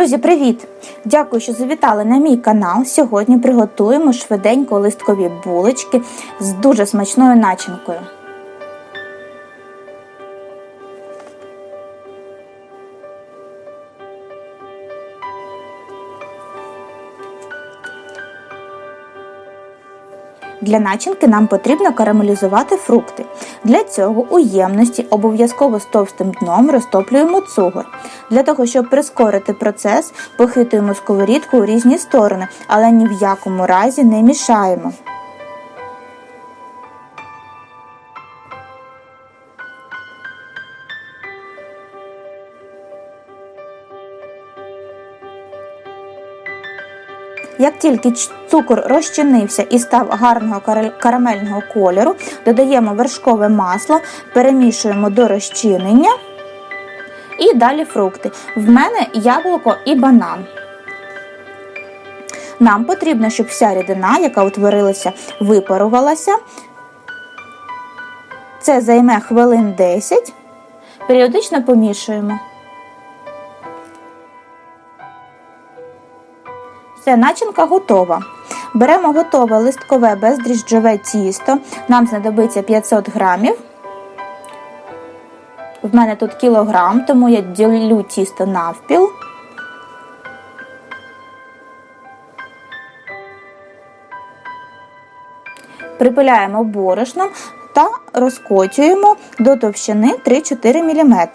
Друзі, привіт! Дякую, що завітали на мій канал. Сьогодні приготуємо швиденько листкові булочки з дуже смачною начинкою. Для начинки нам потрібно карамелізувати фрукти. Для цього у ємності обов'язково з товстим дном розтоплюємо цугор. Для того, щоб прискорити процес, похитуємо сковорідку у різні сторони, але ні в якому разі не мішаємо. Як тільки цукор розчинився і став гарного карамельного кольору, додаємо вершкове масло, перемішуємо до розчинення і далі фрукти. В мене яблуко і банан. Нам потрібно, щоб вся рідина, яка утворилася, випарувалася. Це займе хвилин 10. Періодично помішуємо. Все, начинка готова. Беремо готове листкове бездріжджове тісто. Нам знадобиться 500 грамів. В мене тут кілограм, тому я ділю тісто навпіл. Припиляємо борошном та розкочуємо до товщини 3-4 мм.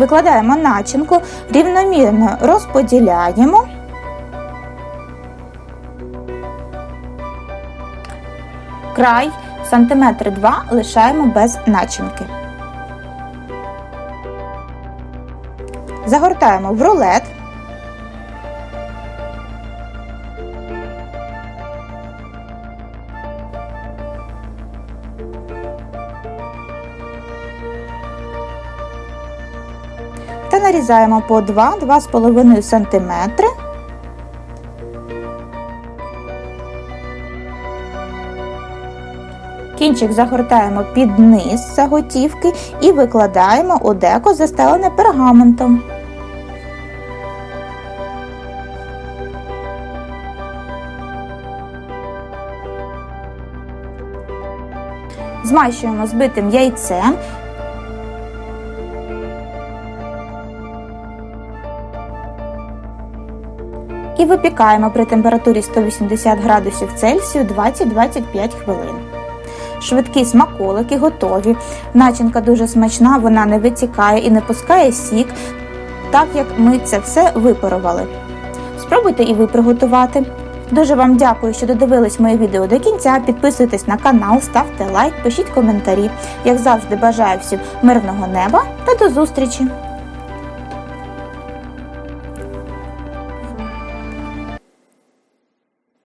Викладаємо начинку, рівномірно розподіляємо. Край сантиметри 2 лишаємо без начинки. Загортаємо в рулет. Та нарізаємо по 2-2,5 см. Кінчик загортаємо під низ заготівки і викладаємо у деко застелене пергаментом. Змащуємо збитим яйцем і випікаємо при температурі 180 градусів Цельсію 20-25 хвилин. Швидкі смаколики готові. Начинка дуже смачна, вона не витікає і не пускає сік, так як ми це все випарували. Спробуйте і ви приготувати. Дуже вам дякую, що додивились моє відео до кінця. Підписуйтесь на канал, ставте лайк, пишіть коментарі. Як завжди, бажаю всім мирного неба та до зустрічі!